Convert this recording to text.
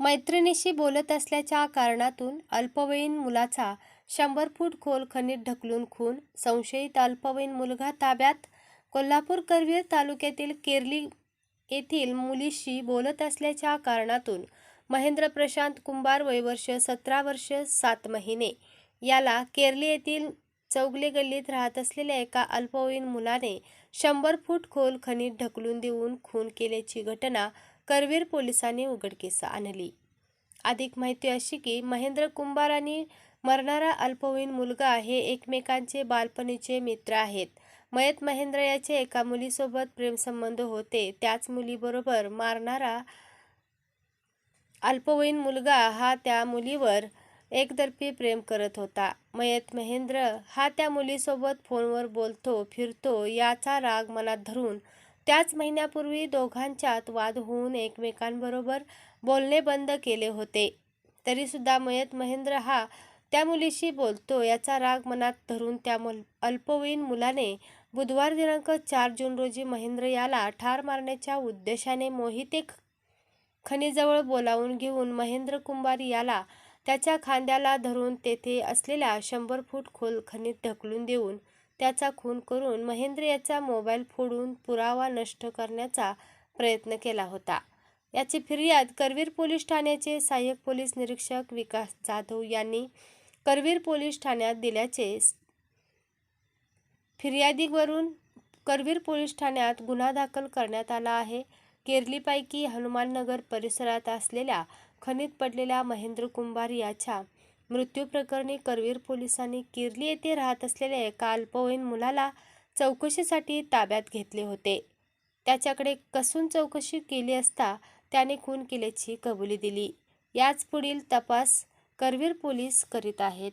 मैत्रिणीशी बोलत असल्याच्या कारणातून अल्पवयीन मुलाचा शंभर फूट खोल खनिज ढकलून खून. संशयित अल्पवयीन मुलगा ताब्यात कोल्हापूर करवीर तालुक्यातील केरली येथील मुलीशी बोलत असल्याच्या कारणातून महेंद्र प्रशांत कुंभार वयवर्ष सतरा वर्ष सात महिने. याला केरली येथील चौगले गल्लीत राहत असलेल्या एका अल्पवयीन मुलाने शंभर फूट खोल खनिज ढकलून देऊन खून केल्याची घटना करवीर पोलिसांनी उघडकीस आणली. अधिक माहिती अशी की महेंद्र कुंभार आणि मरणारा अल्पवयीन मुलगा हे एकमेकांचे बालपणीचे मित्र आहेत. मयत महेंद्र याचे एका मुलीसोबत प्रेमसंबंध होते. त्याच मुलीबरोबर मारणारा अल्पवयीन मुलगा हा त्या मुलीवर एकतर्फी प्रेम करत होता. मयत महेंद्र हा त्या मुलीसोबत फोनवर बोलतो फिरतो याचा राग मनात धरून त्याच महिन्यापूर्वी दोघांच्यात वाद होऊन एकमेकांबरोबर बोलणे बंद केले होते. तरीसुद्धा मयत महेंद्र हा त्या मुलीशी बोलतो याचा राग मनात धरून त्या मुल अल्पवयीन मुलाने बुधवार दिनांक चार जून रोजी महेंद्र याला ठार मारण्याच्या उद्देशाने मोहिते खनिजवळ बोलावून घेऊन महेंद्र कुंभार याला त्याच्या खांद्याला धरून तेथे असलेल्या शंभर फूट खोल खनिज ढकलून देऊन त्याचा खून करून महेंद्र याचा मोबाईल फोडून पुरावा नष्ट करण्याचा प्रयत्न केला होता. याची फिर्याद करवीर पोलीस ठाण्याचे सहाय्यक पोलीस निरीक्षक विकास जाधव यांनी करवीर पोलीस ठाण्यात दिल्याचे फिर्यादीवरून करवीर पोलीस ठाण्यात गुन्हा दाखल करण्यात आला आहे. केरलीपैकी हनुमाननगर परिसरात असलेल्या खनित पडलेल्या महेंद्र कुंभार याच्या मृत्यूप्रकरणी करवीर पोलिसांनी किर्ली येथे राहत असलेल्या एका अल्पवयीन मुलाला चौकशीसाठी ताब्यात घेतले होते. त्याच्याकडे कसून चौकशी केली असता त्याने खून केल्याची कबुली दिली. याच पुढील तपास करवीर पोलीस करीत आहेत.